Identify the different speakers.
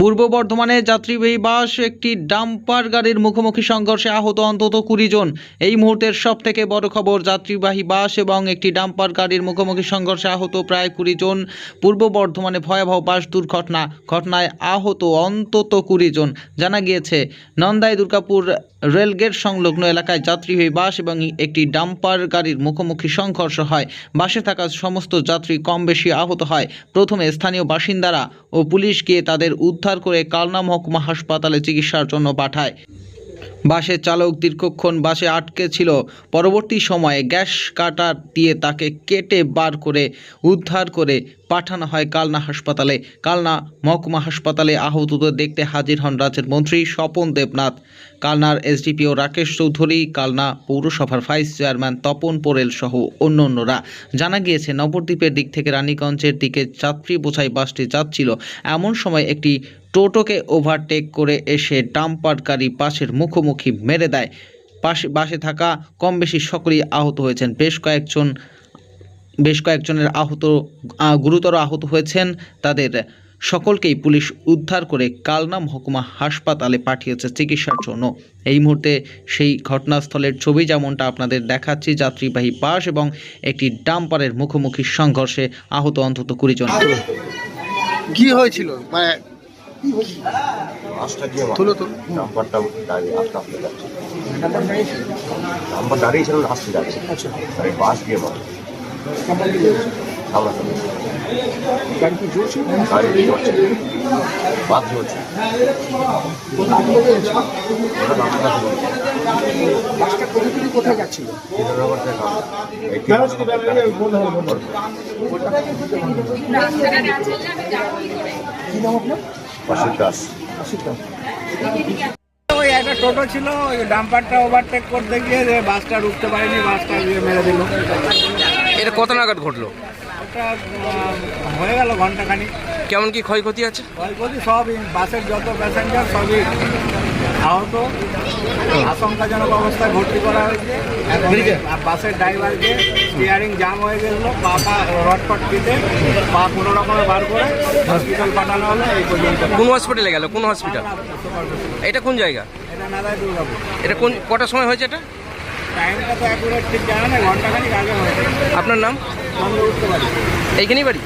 Speaker 1: পূর্ব বর্ধমানে যাত্রীবাহী বাস, একটি ডাম্পার গাড়ির মুখোমুখি সংঘর্ষে আহত অন্তত কুড়ি জন। এই মুহূর্তের সব থেকে বড় খবর, যাত্রীবাহী বাস এবং একটি ডাম্পার গাড়ির মুখোমুখি সংঘর্ষে আহত প্রায় কুড়ি জন। পূর্ব বর্ধমানে ভয়াবহ বাস দুর্ঘটনা, ঘটনায় আহত অন্তত কুড়ি জন। জানা গিয়েছে, নন্দাই দুর্গাপুর রেলগেট সংলগ্ন এলাকায় যাত্রীবাহী বাস এবং একটি ডাম্পার গাড়ির মুখোমুখি সংঘর্ষ হয়। বাসে থাকা সমস্ত যাত্রী কম বেশি আহত হয়। প্রথমে স্থানীয় বাসিন্দারা ও পুলিশ গিয়ে তাদের উদ্ধার করে কালনা মহকুমা হাসপাতালে চিকিৎসার জন্য পাঠায়। বাসের চালক দীর্ঘক্ষণ বাসে আটকে ছিল পরবর্তী সময়ে গ্যাস কাটার দিয়ে তাকে কেটে বার করে উদ্ধার করে পাঠানো হয় কালনা হাসপাতালে। কালনা মহকুমা হাসপাতালে আহতদের দেখতে হাজির হন রাজ্যের মন্ত্রী স্বপন দেবনাথ। কালনার এসডিপিও রাকেশ চৌধুরী, কালনা পৌরসভার ভাইস চেয়ারম্যান তপন পোরেল সহ অন্য অন্যরা জানা গিয়েছে, নবদ্বীপের দিক থেকে রানীগঞ্জের দিকে যাত্রী বোঝাই বাসটি যাচ্ছিল। এমন সময় একটি টোটোকে ওভারটেক করে এসে ডাম্পার গাড়ি বাসের মুখোমুখি মেরে দেয়। পাশে বাসে থাকা কম বেশি সকলেই আহত হয়েছেন। বেশ কয়েকজন বেশ কয়েকজনের আহত গুরুতর আহত হয়েছেন তাদের। সকলকেই পুলিশ উদ্ধার করে কালনা মহকুমা হাসপাতালে পাঠিয়েছে চিকিৎসার জন্য। এই মুহূর্তে সেই ঘটনাস্থলের ছবি যেমনটা আপনাদের দেখাচ্ছি, যাত্রীবাহী বাস এবং একটি ডাম্পারের মুখোমুখি সংঘর্ষে আহত অন্তত কুড়ি জন।
Speaker 2: কি হয়েছিল? মানে
Speaker 3: বাসটা দিয়ে
Speaker 2: তুলো তো
Speaker 3: নাম্বারটা দাঁড়িয়ে আস্তে আস্তে যাচ্ছে। নাম্বার দাঁড়িয়ে আসতে যাচ্ছে।
Speaker 2: আচ্ছা।
Speaker 3: আর বাস দিয়ে মারে সামনাসামনি
Speaker 2: গাড়ি কি জোর
Speaker 3: গাড়ি দিয়ে বাস চলছে ওটা নাম্বারটা ছিল
Speaker 2: বাসটা কোথা থেকে কোথায় যাচ্ছিল? কি নাম আপনার?
Speaker 3: দাস
Speaker 4: ওই একটা টোটো ছিল ওই ডাম্পারটা ওভারটেক করতে গিয়ে যে বাসটা রুখতে পারেনি বাসটা গিয়ে মেরে দিল।
Speaker 5: এটা কত নাগাদ ঘটলো?
Speaker 4: ওটা হয়ে গেল ঘন্টাখানি
Speaker 5: কেমন কি ক্ষয়ক্ষতি আছে?
Speaker 4: ক্ষয়ক্ষতি সবই বাসের যত প্যাসেঞ্জার সবই। আহত আশঙ্কাজনক অবস্থায় ভর্তি করা হয়েছে বাসের ড্রাইভারকে স্টিয়ারিং জাম হয়ে গেছিল পা পা ফট কেটে পা কোনো রকমে বার করে হসপিটাল পাঠানো হলো এই পর্যন্ত।
Speaker 5: কোন হসপিটালে গেল? কোন হসপিটাল এটা কোন জায়গা?
Speaker 4: এটা নাদায় দুর্গাপুর।
Speaker 5: এটা কোন কটার সময় হয়েছে এটা?
Speaker 4: টাইমটা তো অ্যাকুরেট ঠিক জানা না ঘন্টাখানিক আগে হয়েছে।
Speaker 5: আপনার নাম?
Speaker 4: বন্ধ উঠতে পারি
Speaker 5: এইখানেই বাড়ি?